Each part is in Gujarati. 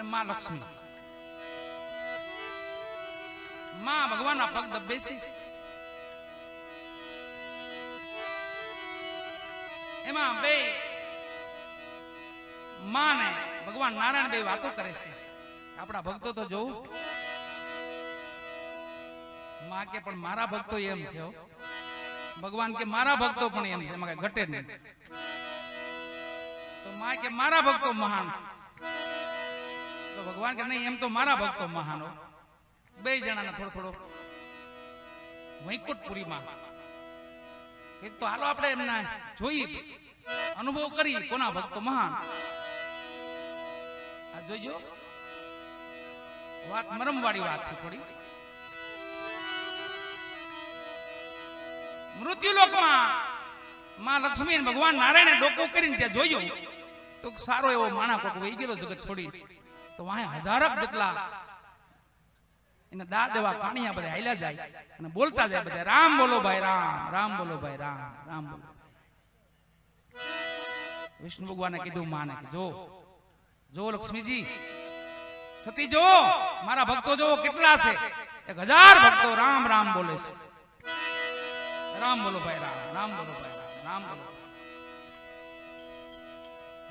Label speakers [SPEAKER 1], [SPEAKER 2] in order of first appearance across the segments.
[SPEAKER 1] અને માં લક્ષ્મી. માં ભગવાનના પગ દબ્બે છે. એમાં બે માં ને ભગવાન નારાયણ બે વાતો કરે છે. આપણા ભક્તો તો જોવું માં કે, પણ મારા ભક્તો એમ છે ભગવાન કે, મારા ભક્તો પણ એમ છે. ઘટે નહીં. તો માં કે, મારા ભક્તો મહાન. તો ભગવાન કે નહીં, એમ તો મારા ભક્તો મહાનો. બે જણાને થોડો થોડો. વૈકુંઠપુરીમાં. એક તો હાલો આપણે એમના જોઈ અનુભવ કરી, કોના ભક્તો મહાન. આ જોઈજો વાત મરમવાળી વાત છે થોડી. મૃત્યુલોકમાં માં લક્ષ્મી ભગવાન નારાયણે ડોકો કરીને ત્યાં જોયું. તો સારો એવો માણા કોક વહી ગયેલો જગત છોડી તો વાહે હજારક જેટલા. એને દા દેવા કાણિયા બધા હાલ્યા જાય. અને બોલતા જાય બધા, રામ બોલો ભાઈ, રામ રામ બોલો ભાઈ, રામ રામ બોલો. વિષ્ણુ ભગવાને કીધું માને કે, જો જો લક્ષ્મીજી, સતી જો, મારા ભક્તો જો કેટલા છે? એક હજાર ભક્તો રામ રામ બોલે છે. રામ બોલો ભાઈ, રામ રામ બોલો ભાઈ, રામ રામ બોલો.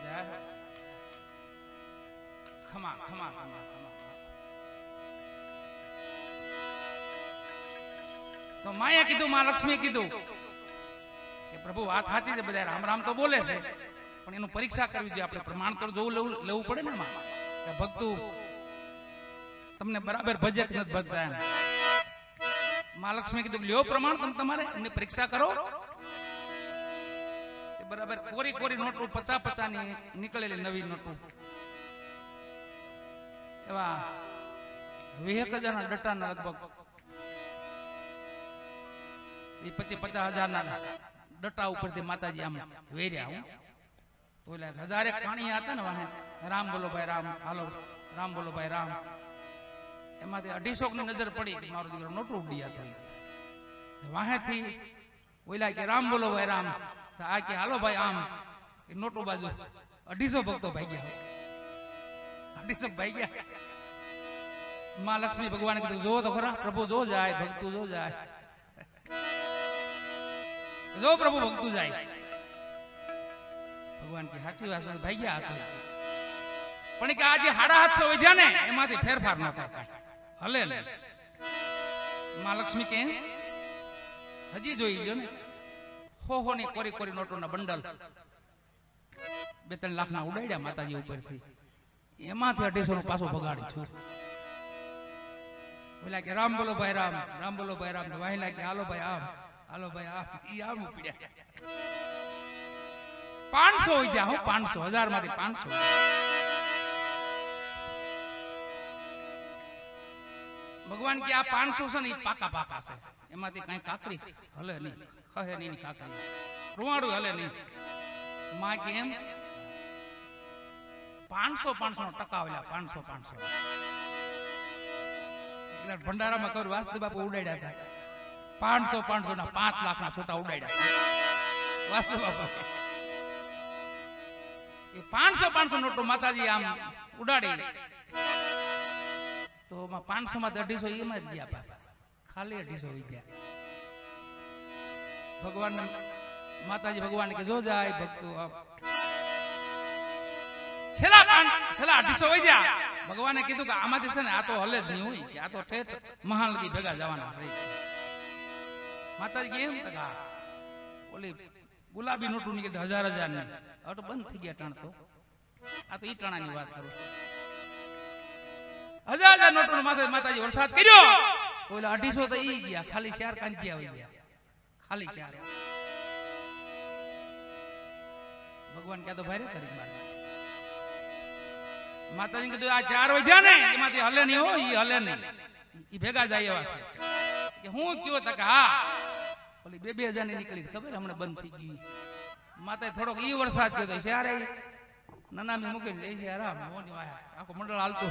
[SPEAKER 1] જય ખમા ખમા ખમા તો માએ કીધું, માં લક્ષ્મી કીધું કે પ્રભુ, વાત સાચી છે બધા રામ રામ તો બોલે છે, પણ એનું પરીક્ષા કરવી જોઈએ. આપણે પ્રમાણ તો જોવું, લેવું પડે ને માં કે ભક્તુ, તમને બરાબર ભજે કે નથી ભજતા એમ. માં લક્ષ્મી કીધું, લ્યો પ્રમાણ તમે તમારે, એમની પરીક્ષા કરો. બરાબર કોરી કોરી નોટો પચા ની નીકળેલી નવી નોટો. એવા વીસ હજારના ડટ્ટાના લગભગ એ પચીસ પચાસ હજારના ડટ્ટા ઉપરથી માતાજી આમ વેર્યા હું તો એટલે હજારે કાણી હતા ને વાહે રામ બોલો ભાઈ રામ હાલો રામ બોલો ભાઈ રામ એમાંથી અઢીસો ની નજર પડી કે મારો દીકરો નોટું ઉડી હતો વાહેથી ઓલા કે રામ બોલો ભાઈ રામ તો આ કે હાલો ભાઈ આમ એ નોટું બાજુ અઢીસો ભક્તો ભાગ્યા અઢીસો ગયા. માં લક્ષ્મી ભગવાન કીધું, જો તો ખરા, પ્રભુ જો જાય, ભક્તુ જો જાય. જો પ્રભુ ભક્તુ જાય. ભગવાન કે સાચી વાત ભાઈ ગયા હતા પણ કે આજે હાડા હાથસો વધ્યા ને, એમાંથી ફેરફાર ન થાય. હલે લે માં લક્ષ્મી કે, હજી જોઈ લ્યો ને. હો હો ની, કોરી કોરી નોટોના બંડલ. બે, ત્રણ લાખના ઉડાડ્યા માતાજી ઉપરથી. એમાંથી અઢીસો નું પાછું ભગાડી છું. ઓલા કે, રામ બોલો ભાઈ, રામ રામ બોલો ભાઈ, રામ. વાહિલા કે હાલો ભાઈ, આમ, હાલો ભાઈ, આમ. ઈ આમ ઉપડ્યા. પાંચસો હોય હું, પાંચસો હજારમાંથી પાંચસો. ભગવાન કે, આ પાંચસો છે ને એ પાકા પાકા છે. એમાંથી કઈ કાકરી હલે નહીં, ખહે નહીં કાકરી. રૂવાડું હલે નહીં. માં કે, એમ પાંચસો પાંચસો નો ટકા આવેલા પાંચસો પાંચસો. ભંડારામાં કરું, વાસુદેવ બાપુ ઉડાડ્યા હતા. પાંચસો પાંચસો ના પાંચ લાખ ના છોટા ઉડાડ્યા વાસુદેવ બાપુ. એ પાંચસો પાંચસો નોટો માતાજી આમ ઉડાડી. તો પાંચસો માં અઢીસો એમાં જ ગયા પાછા. ખાલી અઢીસો ગયા. ભગવાન માતાજી ભગવાન કે, જો જાય ભક્તો. છેલ્લા પાંચ છેલ્લા અઢીસો વહી ગયા. ભગવાને કીધું કે આમાંથી છે ને આ તો હલે જ નહીં હોય કે આ તો ઠેઠ મહાનદી ભેગા જવાના છે. માતાજી કેમ એમ તો કે હા. ઓલી ગુલાબી નોટું નીકળી હજાર હજારની. હવે તો બંધ થઈ ગયા ટાણ તો. આ તો ઈ ટાણાની વાત કરું હજાર હજાર નોટો માથે માતાજી વરસાદ કર્યો. તો અઢીસો તો ઈ ગયા. ખાલી ચાર કાંતિયા આવી ગયા. ખાલી ચાર ભગવાન ક્યાં તો ભારે કરી મારે માતાજી કીધું, આ ચાર વધ્યા ને, એમાંથી હલે નહીં હો, ઈ હલે નહીં. ઈ ભેગા જાય એવા કે હું કયો તક હા. ઓલી બે બે હજારની નીકળી ખબર હમણાં બંધ થઈ ગઈ. માતાએ થોડોક ઈ વરસાદ કીધો અરે મેં મૂકીને લે છે આરામ મોની વાયા આખો મંડળ હાલતું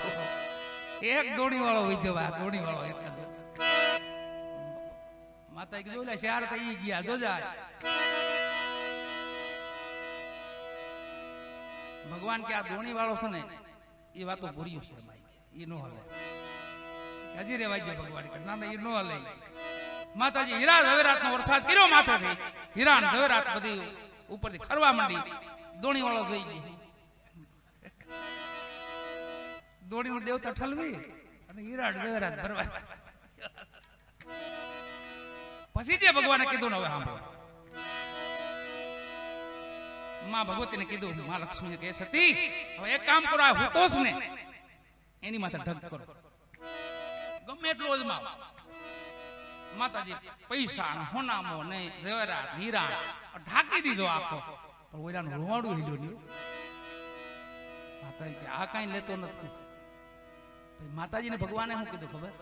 [SPEAKER 1] એક દોણી વાળો વૈદ્ય આ દોણી વાળો એક જ. માતાએ કીધું, ઓલા શહેર તો ઈ ગયા જોજા ભગવાન કે આ દોણી વાળો છે ને એ વાતો ભૂર્યું છે એમાં એ નો હલે હજી રેવાય ગયો ભગવાન ના ના એ નો હલે માતાજી હીરા ઝવેરાત નો વરસાદ કર્યો માથેથી. હીરા ઝવેરાત બધી ઉપરથી ખરવા માંડી. દોણી વાળો જોઈ ગઈ દોણી માં દેવતા ઠલવી અને હીરા જવેરાત ભરવા. પછી જે ભગવાને કીધું ને હવે સાંભળો. માં ભગવતીને કીધું, માં લક્ષ્મી કહે, સતી, હવે એક કામ કરો, આ હુતોસ ને એની માથે ઢગ કરો. ગમે એટલો અજમાવ માતાજી, પૈસા, હોનામો ને ઝવેરાત હીરા ઢાંકી દીધો આખો. પણ ઓલાનું રોવાડું હીડો નહીં. માતાજી કે, આ કાંઈ લેતો નથી. માતાજીને ભગવાને શું કીધું ખબર?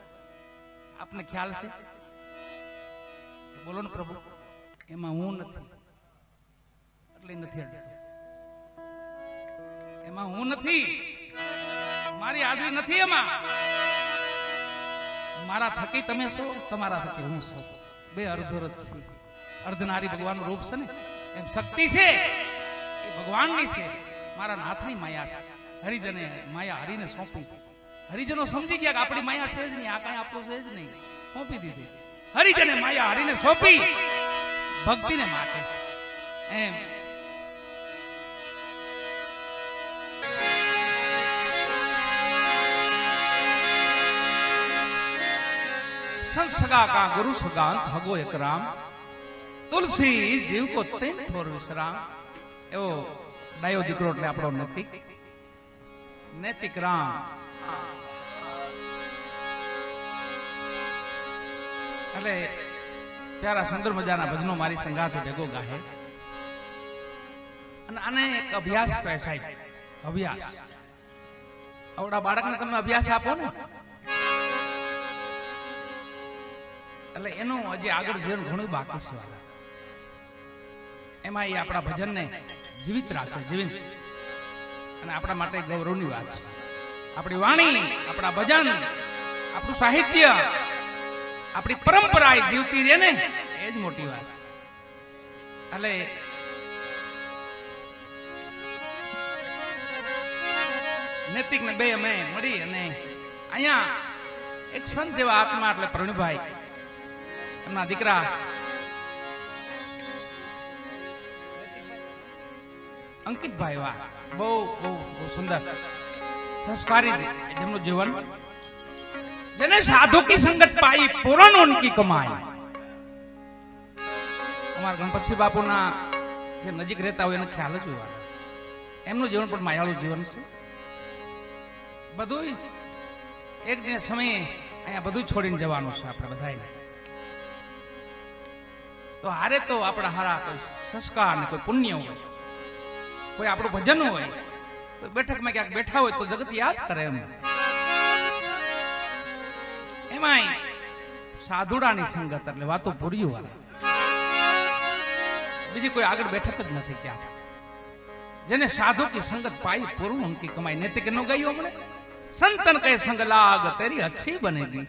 [SPEAKER 1] આપને ખ્યાલ છે? બોલો ને પ્રભુ, એમાં હું નથી. એટલે નથી અડતો એમાં હું નથી. મારી હાજરી નથી એમાં. મારા થકી તમે છો, તમારા થકી હું છું. બે અર્ધરથ છે. અર્ધનારી ભગવાનનું રૂપ છે ને, એમ શક્તિ છે. એ ભગવાનની છે. મારા નાથની માયા છે. હરિજને માયા હરિને સોંપી. હરિજનો સમજી ગયા કે આપણી માયા છે જ નહીં, આ કાંઈ આપણું છે જ નહીં. સોંપી દીધી. હરિજને માયા હરિને સોંપી. ભક્તિને માટે. એમ. સંસગા કા ગુરુ સુગાંત હગો એક રામ. તુલસી જીવ કો તેમ ઠોર વિશ્રામ. એવો ડાયો દીકરો એટલે આપણો નૈતિક. નૈતિક રામ. એટલે પ્યારા સુંદર મજાના ભજનો મારી સંગાથે ભેગો ગાહે. અને આને એક અભ્યાસ કહે સાહેબ અભ્યાસ. આવડા બાળકને તમે અભ્યાસ આપો ને. એટલે એનું હજી આગળ જીવન ઘણું બાકી છે. એમાં એ આપણા ભજનને જીવિત રાખશે જીવિત. અને આપણા માટે ગૌરવની વાત છે. આપણી વાણી, આપણા ભજન, આપણું સાહિત્ય, આપણી પરંપરા એ જીવતી રહે ને, એ જ મોટી વાત છે. એટલે નૈતિક ને બે અમે મળી અને અહીંયા એક સંત જેવા આત્મા એટલે પ્રણુભાઈ એમના દીકરા. અંકિતભાઈ, વાહ. બહુ બહુ બહુ સુંદર. સંસ્કારી એમનું જીવન. જેને સાધુ કી સંગત પાઈ, પૂરણ ઉનકી કમાઈ. અમારા ગણપતસિંહ બાપુના જે નજીક રહેતા હોય, એને ખ્યાલ જ હોય. એમનું જીવન પણ માયાળું જીવન છે. બધું એક દિન સમયે અહીંયા બધું છોડીને જવાનું છે આપણે બધાને તો હારે તો આપણા હારા કોઈ સંસ્કાર ને કોઈ પુણ્ય હોય, કોઈ આપણું ભજન હોય, કોઈ બેઠકમાં ક્યાંક બેઠા હોય તો જગત યાદ કરે એમ. એમાંય સાધુડાની સંગત એટલે વાતો પૂરી હોય. બીજી કોઈ આગળ બેઠક જ નથી ક્યાં જેને સાધુ કે સંગત પાઈ પૂરું ઉનકી કમાઈ નેતે કે ન ગયું હમણે? સંતન કહે, સંગ લાગ, તેરી અચ્છી બનેગી.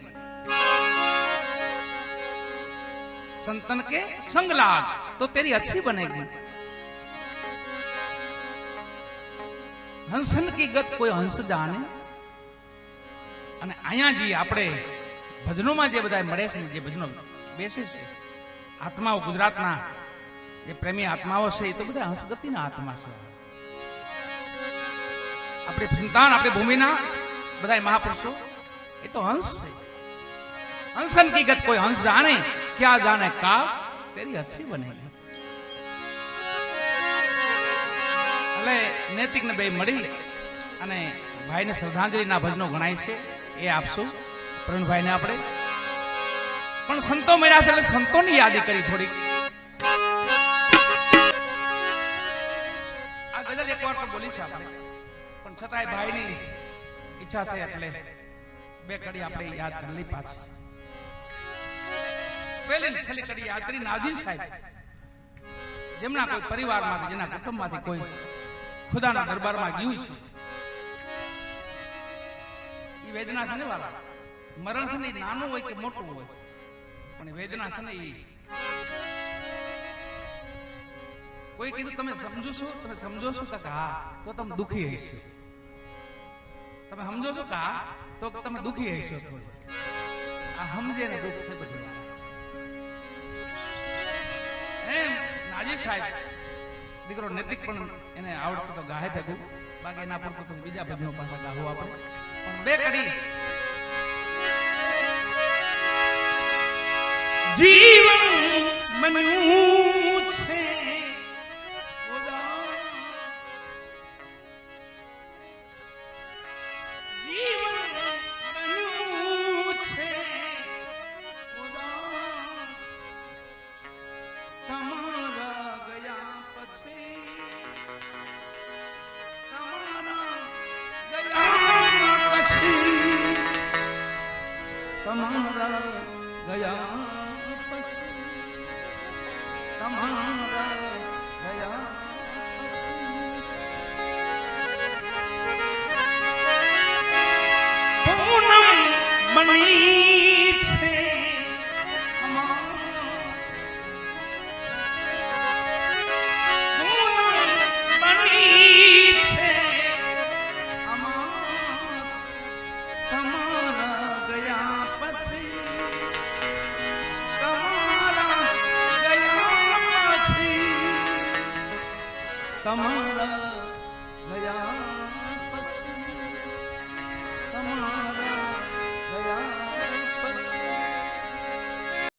[SPEAKER 1] संतन के संग लाग तो तेरी अच्छी बनेगी હંસન કી ગત કોઈ હંસ જાણે અને અહીંયા જે આપણે ભજનોમાં જે બધા મળે છે ને, જે ભજનો બેસે છે આત્માઓ ગુજરાતના જે પ્રેમી આત્માઓ છે એ તો બધા હંસગતિના આત્મા છે આપણી સંતાન આપણી ભૂમિના બધા મહાપુરુષો એ તો હંસ છે હંસન કી ગત કોઈ હંસ જાણે ક્યાં જાણે કા તેરી અચ્છી બનેગી એટલે નૈતિક ને બે મળી અને ભાઈને શ્રદ્ધાંજલિના ભજનો ગણાય છે. એ આપશું પ્રવીણભાઈને આપણે. પણ સંતો મળ્યા છે એટલે સંતોની યાદી કરી થોડીક. આ ગઝલ એક વાર તો બોલી છે આપણે. પણ છતાંય ભાઈની ઈચ્છા છે એટલે બે કડી આપણે યાદ કરી પાછી. પહેલી છેલ્લી કડી યાત્રી નાજી સાહેબ. જેમના કોઈ પરિવારમાંથી, જેના કુટુંબમાંથી કોઈ ખુદાના દરબારમાં ગયું છે. એ વેદના છે ને વાળા મરણ છે ને નાનું હોય કે મોટું હોય? પણ વેદના છે ને એ કોઈ કીધું, તમે સમજો છો? તમે સમજો છો કે હા? તો તમે દુખી હશો. તમે સમજો છો કે તો તમે દુખી હશો આ સમજે ને દુઃખ છે બધું નાજી સાહેબ. દીકરો નૈતિક પણ એને આવડશે તો ગાહે થતું બાકી એના પર તો બીજા ભજનો પાછા ગાવું આપણે પણ બે કડી. જીવન મન્યું છે. તમારા